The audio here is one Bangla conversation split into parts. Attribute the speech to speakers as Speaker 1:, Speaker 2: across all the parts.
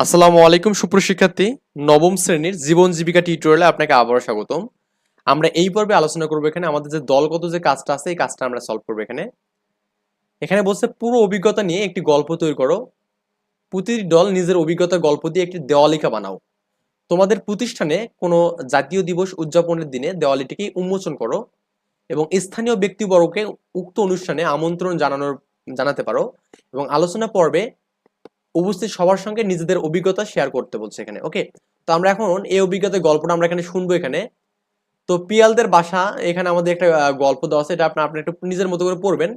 Speaker 1: আসসালামু আলাইকুম সুপ্রশিক্ষার্থী নবম শ্রেণির জীবন জীবিকা টিউটোরিয়ালে আপনাকে আবারও স্বাগতম। আমরা এই পর্বে আলোচনা করব এখানে। আমাদের যে দলগত যে কাজটা আছে, এই কাজটা আমরা সলভ করব এখানে। এখানে বলছে, পুরো অভিজ্ঞতা নিয়ে একটি গল্প তৈরি করো। প্রতিটি দল নিজের অভিজ্ঞতা গল্প দিয়ে একটি দেওয়ালিকা বানাও। তোমাদের প্রতিষ্ঠানে কোনো জাতীয় দিবস উদযাপনের দিনে দেওয়ালিটিকে উন্মোচন করো এবং স্থানীয় ব্যক্তিবর্গকে উক্ত অনুষ্ঠানে আমন্ত্রণ জানানোর জানাতে পারো। এবং আলোচনা পর্বে উপস্থিত সবার সঙ্গে নিজেদের অভিজ্ঞতা শেয়ার করতে বলছে এখানে ওকে তো আমরা এখন এই অভিজ্ঞতার গল্পটা আমরা এখানে শুনব এখানে। তো পিয়ালদের বাসা, এখানে আমাদের একটা গল্প দেওয়া আছে, এটা আপনার আপনি একটু নিজের মতো করে পড়বেন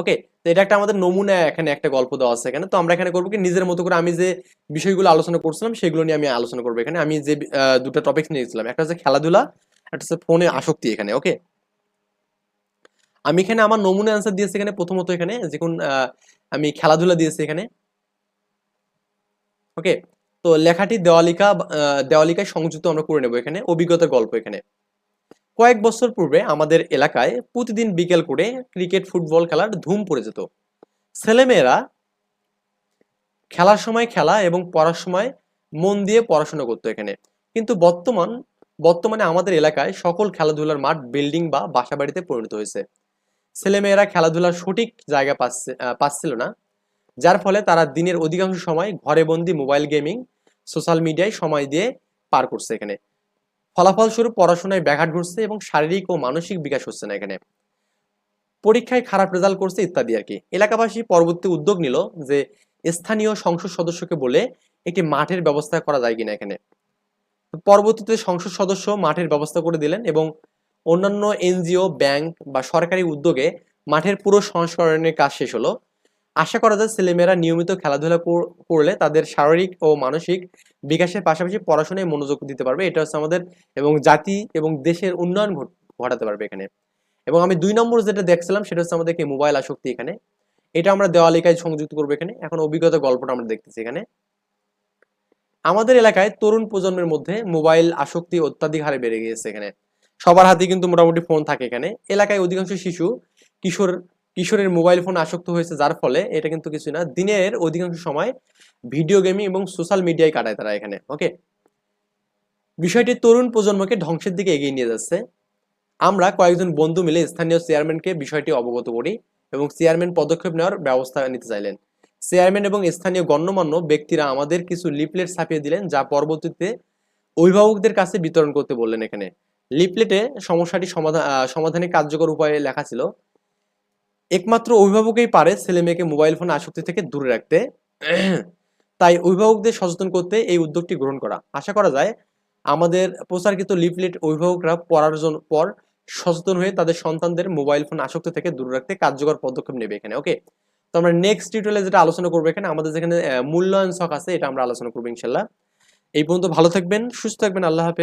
Speaker 1: ওকে তো এটা একটা আমাদের নমুনা এখানে একটা গল্প দেওয়া আছে এখানে। তো আমরা এখানে করব কি, নিজের মতো করে আমি যে বিষয়গুলো আলোচনা করছিলাম, সেগুলো নিয়ে আমি আলোচনা করব এখানে। আমি যে দুটো টপিক নিয়েছিলাম, একটা হচ্ছে খেলাধুলা, একটা হচ্ছে ফোনে আসক্তি এখানে ওকে আমি এখানে আমার নমুনা অ্যান্সার দিয়েছি এখানে, প্রথমত এখানে, যে আমি খেলাধুলা দিয়েছি এখানে। ওকে তো লেখাটি দেওয়ালিকা দেওয়ালিকায় সংযুক্ত আমরা করে নেব এখানে, অভিজ্ঞতার গল্প এখানে। কয়েক বছর পূর্বে আমাদের এলাকায় প্রতিদিন বিকেল করে ক্রিকেট, ফুটবল খেলার ধুম পড়ে যেত। ছেলেমেয়েরা খেলার সময় খেলা এবং পড়ার সময় মন দিয়ে পড়াশোনা করতো এখানে। কিন্তু বর্তমান, বর্তমানে আমাদের এলাকায় সকল খেলাধুলার মাঠ বিল্ডিং বা বাসাবাড়িতে পরিণত হয়েছে। ছেলেমেয়েরা খেলাধুলার সঠিক জায়গা পাচ্ছে পাচ্ছিল না। যার ফলে তারা দিনের অধিকাংশ সময় ঘরে বন্দি মোবাইল গেমিং, সোশ্যাল মিডিয়ায় সময় দিয়ে পার করছে এখানে। ফলাফলস্বরূপ পড়াশোনায় ব্যাঘাত ঘটছে এবং শারীরিক ও মানসিক বিকাশ হচ্ছে না এখানে। পরীক্ষায় খারাপ রেজাল্ট করছে ইত্যাদি আর কি। এলাকাবাসী পরবর্তী উদ্যোগ নিল যে স্থানীয় সংসদ সদস্যকে বলে একটি মাঠের ব্যবস্থা করা যায় কিনা এখানে। পরবর্তীতে সংসদ সদস্য মাঠের ব্যবস্থা করে দিলেন এবং অন্যান্য এনজিও, ব্যাংক বা সরকারি উদ্যোগে মাঠের পুরো সংস্করণের কাজ শেষ হলো। আশা করা যায় ছেলেমেয়েরা নিয়মিত খেলাধুলা করলে তাদের শারীরিক ও মানসিক বিকাশের পাশাপাশি পড়াশোনায় মনোযোগ দিতে পারবে। এটা হচ্ছে আমাদের এবং জাতি এবং দেশের উন্নয়ন ঘটাতে পারবে এখানে। এবং আমি দুই নম্বর যেটা দেখছিলাম সেটা হচ্ছে আমাদের কি মোবাইল আসক্তি এখানে। এটা আমরা দেওয়ালিকায় সংযুক্ত করব এখানে। এখন অভিজ্ঞতা গল্পটা আমরা দেখতেছি এখানে। আমাদের এলাকায় তরুণ প্রজন্মের মধ্যে মোবাইল আসক্তি অত্যাধিক হারে বেড়ে গিয়েছে এখানে। সবার হাতে কিন্তু মোটামুটি ফোন থাকে এখানে। এলাকায় অধিকাংশ শিশু কিশোর কিশোরের মোবাইল ফোন আসক্ত হয়েছে, যার ফলে এটা কিন্তু কিছু না। দিনের অধিকাংশ সময় ভিডিও গেমিং এবং সোশ্যাল মিডিয়ায় কাটায় তারা এখানে, ওকে? বিষয়টি তরুণ প্রজন্মকে ধ্বংসের দিকে এগিয়ে নিয়ে যাচ্ছে। আমরা কয়েকজন বন্ধু মিলে স্থানীয় চেয়ারম্যানকে বিষয়টি অবগত করি এবং চেয়ারম্যান পদক্ষেপ নেওয়ার ব্যবস্থা নিতে চাইলেন। চেয়ারম্যান এবং স্থানীয় গণ্যমান্য ব্যক্তিরা আমাদের কিছু লিপলেট ছাপিয়ে দিলেন, যা পরবর্তীতে অভিভাবকদের কাছে বিতরণ করতে বললেন এখানে। লিপলেটে সমস্যাটি সমাধান সমাধানে কার্যকর উপায়ে লেখা ছিল একমাত্র অভিভাবকই পারে ছেলে মেয়েকে মোবাইল ফোন আসক্তি থেকে দূরে রাখতে। তাই অভিভাবকদের সচেতন করতে এই উদ্যোগটি গ্রহণ করা। আশা করা যায় আমাদের প্রচারকৃত লিফলেট অভিভাবকরা পড়ার জন্য পর সচেতন হয়ে তাদের সন্তানদের মোবাইল ফোন আসক্তি থেকে দূরে রাখতে কার্যকর পদক্ষেপ নেবে এখানে ওকে তো আমরা নেক্সট টিউটোরিয়ালে যেটা আলোচনা করব এখানে, আমাদের যেখানে মূল্যায়ন শখ আছে, এটা আমরা আলোচনা করব ইনশাল্লাহ এই পর্যন্ত ভালো থাকবেন, সুস্থ থাকবেন, আল্লাহ হাফেজ।